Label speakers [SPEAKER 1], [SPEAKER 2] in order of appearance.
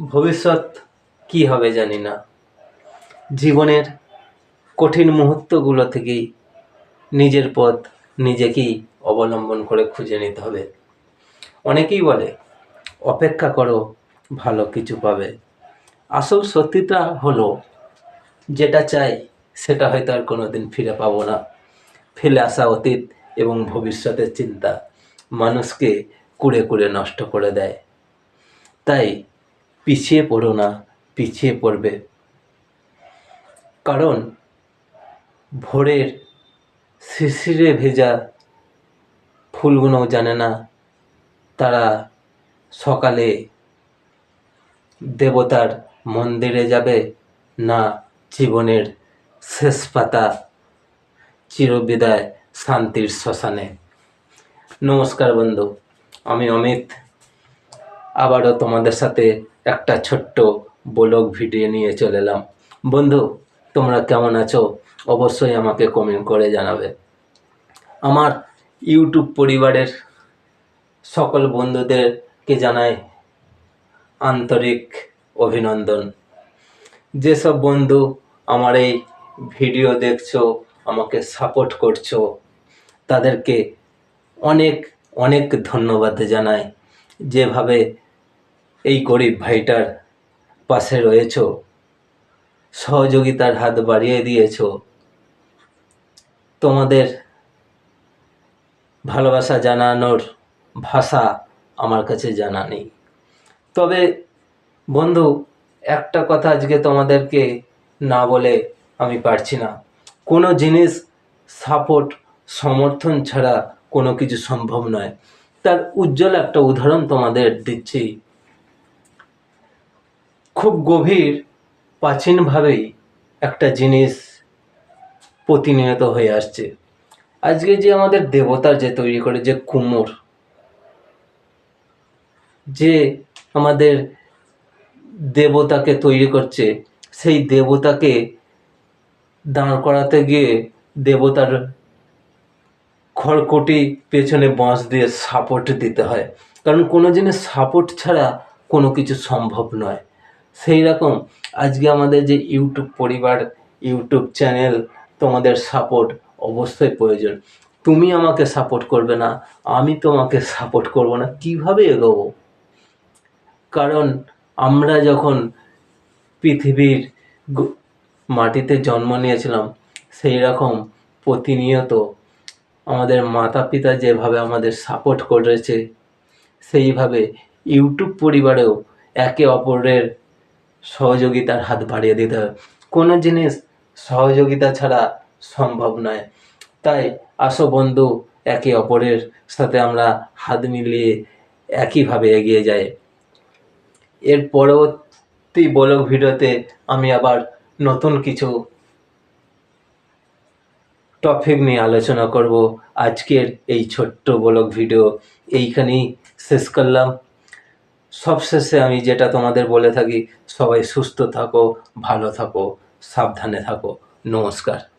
[SPEAKER 1] ভবিষ্যৎ কি হবে জানি না। জীবনের কঠিন মুহূর্তগুলো থেকেই নিজের পথ নিজেকেই অবলম্বন করে খুঁজে নিতে হবে। অনেকেই বলে, অপেক্ষা করো, ভালো কিছু পাবে। আসল সত্যিটা হলো, যেটা চাই সেটা হয়তো আর কোনো দিন ফিরে পাবো না। ফেলে আসা অতীত এবং ভবিষ্যতের চিন্তা মানুষকে কুড়ে কুড়ে নষ্ট করে দেয়। তাই পিছিয়ে পড়ো না, পিছিয়ে পড়বে। কারণ ভোরের শিশিরে ভেজা ফুলগুলো জানে না তারা সকালে দেবতার মন্দিরে যাবে না জীবনের শেষ পাতা চিরবিদায় শান্তির শ্মশানে। নমস্কার বন্ধু, আমি অমিত। আবারও তোমাদের সাথে একটা ছোট্ট ব্লগ ভিডিও নিয়ে চলে এলাম। বন্ধু, তোমরা কেমন আছো? অবশ্যই আমাকে কমেন্ট করে জানাবে। আমার ইউটিউব পরিবারের সকল বন্ধুদেরকে জানাই আন্তরিক অভিনন্দন। যেসব বন্ধু আমার এই ভিডিও দেখছ, আমাকে সাপোর্ট করছ, তাদেরকে অনেক অনেক ধন্যবাদ জানাই। যেভাবে এই গরিব ভাইটার পাশে রয়েছো, সহযোগিতার হাত বাড়িয়ে দিয়েছ। তোমাদের ভালোবাসা জানানোর ভাষা আমার কাছে জানা নেই। তবে বন্ধু, একটা কথা আজকে তোমাদেরকে না বলে আমি পারছি না। কোনো জিনিস সাপোর্ট, সমর্থন ছাড়া কোনো কিছু সম্ভব নয়। তার উজ্জ্বল একটা উদাহরণ তোমাদের দিচ্ছি। খুব গভীর, প্রাচীনভাবেই একটা জিনিস প্রতিনিয়ত হয়ে আসছে। আজকে যে আমাদের দেবতার যে তৈরি করে, যে কুমোর, যে আমাদের দেবতাকে তৈরি করছে, সেই দেবতাকে দাঁড় করাতে গিয়ে দেবতার খড়কুটি পেছনে বাঁশ দিয়ে সাপোর্ট দিতে হয়। কারণ কোনো জিনিস সাপোর্ট ছাড়া কোনো কিছু সম্ভব নয়। সেই রকম আজকে আমাদের যে ইউটিউব পরিবার, ইউটিউব চ্যানেল, তোমাদের সাপোর্ট অবশ্যই প্রয়োজন। তুমি আমাকে সাপোর্ট করবে না, আমি তোমাকে সাপোর্ট করব না, কীভাবে এগোবো? কারণ আমরা যখন পৃথিবীর মাটিতে জন্ম নিয়েছিলাম, সেই রকম প্রতিনিয়ত আমাদের মাতা পিতা যেভাবে আমাদের সাপোর্ট করেছে, সেইভাবে ইউটিউব পরিবারেও একে অপরের সহযোগিতার হাত বাড়িয়ে দিতে হবে। কোনো জিনিস সহযোগিতা ছাড়া সম্ভব নয়। তাই আসো বন্ধু, একে অপরের সাথে আমরা হাত মিলিয়ে একইভাবে এগিয়ে যাই। এর পরবর্তী বলক ভিডিওতে আমি আবার নতুন কিছু টপিক নিয়ে আলোচনা করব। আজকের এই ছোট্ট বলক ভিডিও এইখানেই শেষ করলাম। সবশেষে আমি যেটা তোমাদের বলে থাকি সবাই সুস্থ থাকো ভালো থাকো সাবধানে থাকো। নমস্কার।